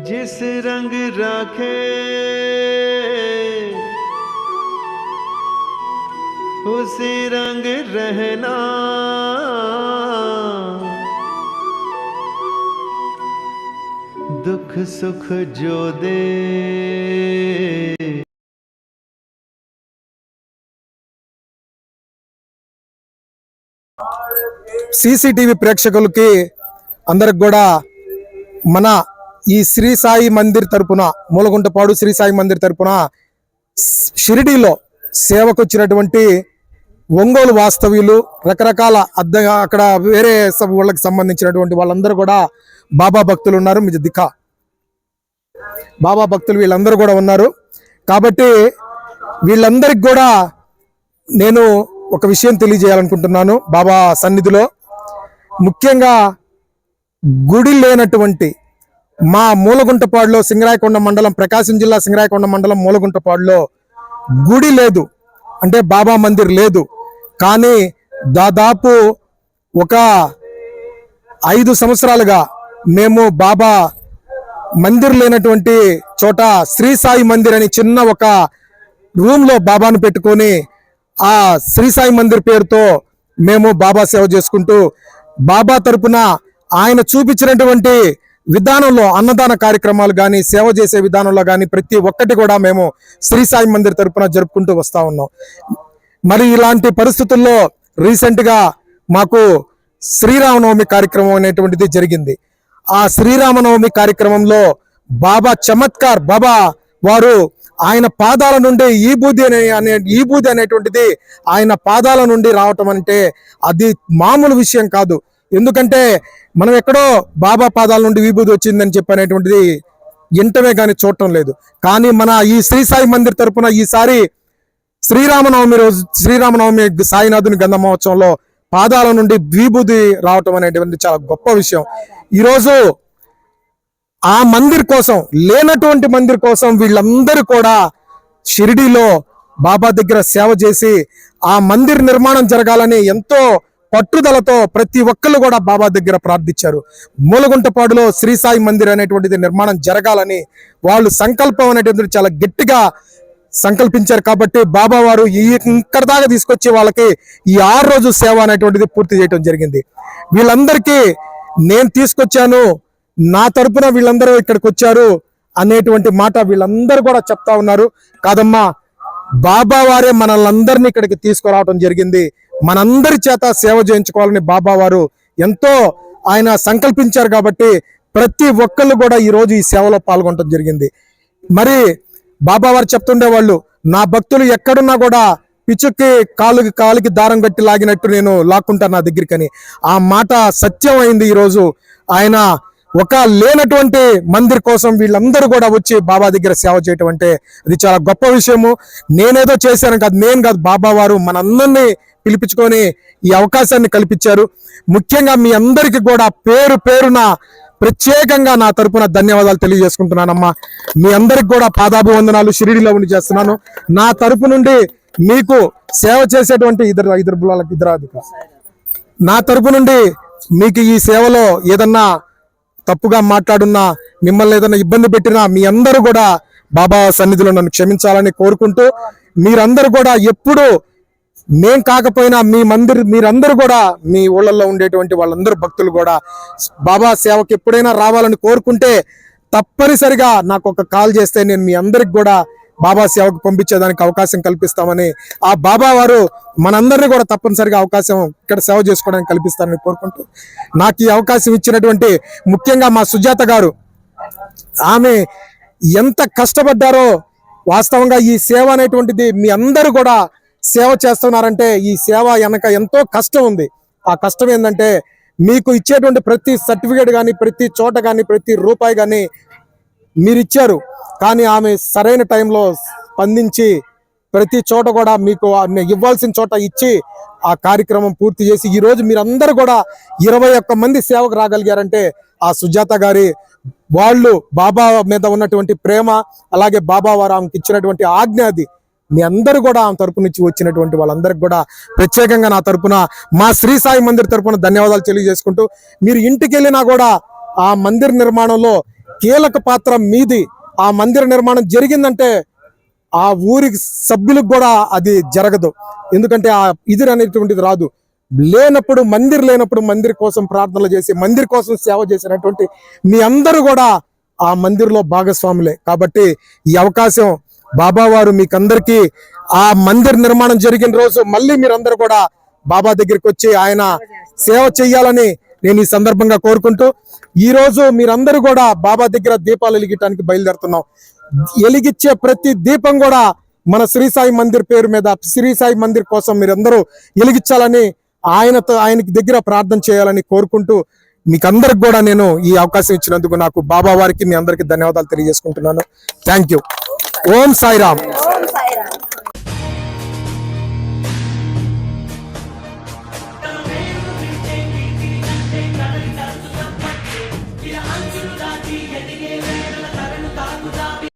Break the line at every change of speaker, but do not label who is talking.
जिस रंग राखे उसी रंग रहना दुख सुख जो दे
సీసీటీవీ ప్రేక్షకులకి అందరికి కూడా మన ఈ శ్రీ సాయి మందిర్ తరపున మూలగుంటపాడు శ్రీ సాయి మందిర్ తరపున షిరిడీలో సేవకు వచ్చినటువంటి ఒంగోలు వాస్తవ్యులు రకరకాల అద్ద అక్కడ వేరే వాళ్ళకి సంబంధించినటువంటి వాళ్ళందరూ కూడా బాబా భక్తులు ఉన్నారు. మీ దిక్క. బాబా భక్తులు వీళ్ళందరూ కూడా ఉన్నారు. కాబట్టి వీళ్ళందరికి కూడా నేను ఒక విషయం తెలియజేయాలనుకుంటున్నాను బాబా సన్నిధిలో. ముఖ్యంగా గుడి లేనటువంటి మా మూలగుంటపాడులో సింగరాయకొండ మండలం ప్రకాశం జిల్లా సింగరాయకొండ మండలం మూలగుంటపాడులో గుడి లేదు. అంటే బాబా మందిర్ లేదు. కానీ దాదాపు ఒక ఐదు సంవత్సరాలుగా మేము బాబా మందిర్ లేనటువంటి చోట శ్రీ సాయి మందిర్ అని చిన్న ఒక రూమ్లో బాబాను పెట్టుకొని ఆ శ్రీ సాయి మందిర్ పేరుతో మేము బాబా సేవ చేసుకుంటూ బాబా తరపున ఆయన చూపించినటువంటి విధానంలో అన్నదాన కార్యక్రమాలు కానీ సేవ చేసే విధానంలో కానీ ప్రతి ఒక్కటి కూడా మేము శ్రీ సాయి మందిర్ తరపున జరుపుకుంటూ వస్తూ ఉన్నాం. మరి ఇలాంటి పరిస్థితుల్లో రీసెంట్గా మాకు శ్రీరామనవమి కార్యక్రమం అనేటువంటిది జరిగింది. ఆ శ్రీరామనవమి కార్యక్రమంలో బాబా చమత్కార్ బాబా వారు ఆయన పాదాల నుండి ఈ బూది అనే అనే ఈ బూది అనేటువంటిది ఆయన పాదాల నుండి రావటం అంటే అది మామూలు విషయం కాదు. ఎందుకంటే మనం ఎక్కడో బాబా పాదాల నుండి విభూతి వచ్చిందని చెప్పనేటువంటిది ఇంటమే కానీ చూడటం లేదు. కానీ మన ఈ శ్రీ సాయి మందిర్ తరపున ఈసారి శ్రీరామనవమి రోజు శ్రీరామనవమి సాయినాథుని గంధ మహోత్సవంలో పాదాల నుండి విభూది రావటం అనేటువంటి చాలా గొప్ప విషయం. ఈరోజు ఆ మందిర్ కోసం లేనటువంటి మందిర్ కోసం వీళ్ళందరూ కూడా షిరిడీలో బాబా దగ్గర సేవ చేసి ఆ మందిర్ నిర్మాణం జరగాలని ఎంతో పట్టుదలతో ప్రతి ఒక్కళ్ళు కూడా బాబా దగ్గర ప్రార్థించారు. మూలగుంటపాడులో శ్రీ సాయి మందిర్ అనేటువంటిది నిర్మాణం జరగాలని వాళ్ళు సంకల్పం అనేటువంటిది చాలా గట్టిగా సంకల్పించారు కాబట్టి బాబా వారు ఈ ఇక్కడ దాకా తీసుకొచ్చి వాళ్ళకి ఈ ఆరు రోజు సేవ అనేటువంటిది పూర్తి చేయడం జరిగింది. వీళ్ళందరికీ నేను తీసుకొచ్చాను నా తరపున వీళ్ళందరూ ఇక్కడికి వచ్చారు అనేటువంటి మాట వీళ్ళందరూ కూడా చెప్తా ఉన్నారు. కాదమ్మా బాబా వారే మనల్ని ఇక్కడికి తీసుకురావడం జరిగింది. మనందరి చేత సేవ చేయించుకోవాలని బాబా వారు ఎంతో ఆయన సంకల్పించారు కాబట్టి ప్రతి ఒక్కళ్ళు కూడా ఈరోజు ఈ సేవలో పాల్గొనడం జరిగింది. మరి బాబా వారు చెప్తుండేవాళ్ళు నా భక్తులు ఎక్కడున్నా కూడా పిచ్చుకి కాలుకి కాలుకి దారం కట్టి లాగినట్టు నేను లాక్కుంటాను నా దగ్గరికి అని ఆ మాట సత్యం అయింది ఈరోజు. ఆయన ఒక లేనటువంటి మందిర్ కోసం వీళ్ళందరూ కూడా వచ్చి బాబా దగ్గర సేవ చేయటం అంటే అది చాలా గొప్ప విషయము. నేనేదో చేశాను కాదు నేను కాదు బాబా వారు మనందరినీ పిలిపించుకొని ఈ అవకాశాన్ని కల్పించారు. ముఖ్యంగా మీ అందరికీ కూడా పేరు పేరున ప్రత్యేకంగా నా తరపున ధన్యవాదాలు తెలియజేసుకుంటున్నానమ్మా. మీ అందరికి కూడా పాదాభివందనాలు షిరిడిలో ఉండి చేస్తున్నాను. నా తరపు నుండి మీకు సేవ చేసేటువంటి ఇద్దరు ఇద్దరు బుల్లలకు ఇద్దరు నా తరపు నుండి మీకు ఈ సేవలో ఏదన్నా తప్పుగా మాట్లాడున్నా మిమ్మల్ని ఏదైనా ఇబ్బంది పెట్టినా మీ అందరూ కూడా బాబా సన్నిధిలో నన్ను క్షమించాలని కోరుకుంటూ మీరందరూ కూడా ఎప్పుడు మేం కాకపోయినా మీ మందిర్ మీరందరూ కూడా మీ ఊళ్ళల్లో ఉండేటువంటి వాళ్ళందరూ భక్తులు కూడా బాబా సేవకి ఎప్పుడైనా రావాలని కోరుకుంటే తప్పనిసరిగా నాకు ఒక కాల్ చేస్తే నేను మీ అందరికి కూడా బాబా సేవకు పంపించేదానికి అవకాశం కల్పిస్తామని ఆ బాబా వారు మనందరినీ కూడా తప్పనిసరిగా అవకాశం ఇక్కడ సేవ చేసుకోవడానికి కల్పిస్తారని కోరుకుంటూ నాకు ఈ అవకాశం ఇచ్చినటువంటి ముఖ్యంగా మా సుజాత గారు ఆమె ఎంత కష్టపడ్డారో వాస్తవంగా ఈ సేవ అనేటువంటిది మీ అందరూ కూడా సేవ చేస్తున్నారంటే ఈ సేవ వెనక ఎంతో కష్టం ఉంది. ఆ కష్టం ఏంటంటే మీకు ఇచ్చేటువంటి ప్రతి సర్టిఫికేట్ కానీ ప్రతి చోట కానీ ప్రతి రూపాయి కానీ మీరు ఇచ్చారు కానీ ఆమె సరైన టైంలో స్పందించి ప్రతి చోట కూడా మీకు ఇవ్వాల్సిన చోట ఇచ్చి ఆ కార్యక్రమం పూర్తి చేసి ఈ రోజు మీరందరూ కూడా ఇరవై ఒక్క మంది సేవకు రాగలిగారంటే ఆ సుజాత గారి వాళ్ళు బాబా మీద ఉన్నటువంటి ప్రేమ అలాగే బాబా వారు ఆమెకి ఇచ్చినటువంటి ఆజ్ఞ అది. మీ అందరూ కూడా ఆమె తరపు నుంచి వచ్చినటువంటి వాళ్ళందరికి కూడా ప్రత్యేకంగా నా తరపున మా శ్రీ సాయి మందిర్ తరపున ధన్యవాదాలు తెలియజేసుకుంటూ మీరు ఇంటికి వెళ్ళినా కూడా ఆ మందిర్ నిర్మాణంలో కీలక పాత్ర మీది. ఆ మందిర నిర్మాణం జరిగిందంటే ఆ ఊరికి సభ్యులకు కూడా అది జరగదు. ఎందుకంటే ఆ ఇది అనేటువంటిది రాదు. లేనప్పుడు మందిర్ లేనప్పుడు మందిర్ కోసం ప్రార్థనలు చేసి మందిర్ కోసం సేవ చేసినటువంటి మీ అందరూ కూడా ఆ మందిర్లో భాగస్వాములే. కాబట్టి ఈ అవకాశం బాబావారు మీకందరికీ ఆ మందిర్ నిర్మాణం జరిగిన రోజు మళ్ళీ మీరందరూ కూడా బాబా దగ్గరికి వచ్చి ఆయన సేవ చేయాలని నేను ఈ సందర్భంగా కోరుకుంటూ ఈ రోజు మీరందరూ కూడా బాబా దగ్గర దీపాలు వెలిగించడానికి బయలుదేరుతున్నాం. వెలిగించే ప్రతి దీపం కూడా మన శ్రీ సాయి మందిర్ పేరు మీద శ్రీ సాయి మందిర్ కోసం మీరందరూ వెలిగించాలని ఆయనతో ఆయనకి దగ్గర ప్రార్థన చేయాలని కోరుకుంటూ మీకు అందరికి కూడా నేను ఈ అవకాశం ఇచ్చినందుకు నాకు బాబా వారికి మీ అందరికి ధన్యవాదాలు తెలియజేసుకుంటున్నాను. Thank you. ఓం సాయిరామ్.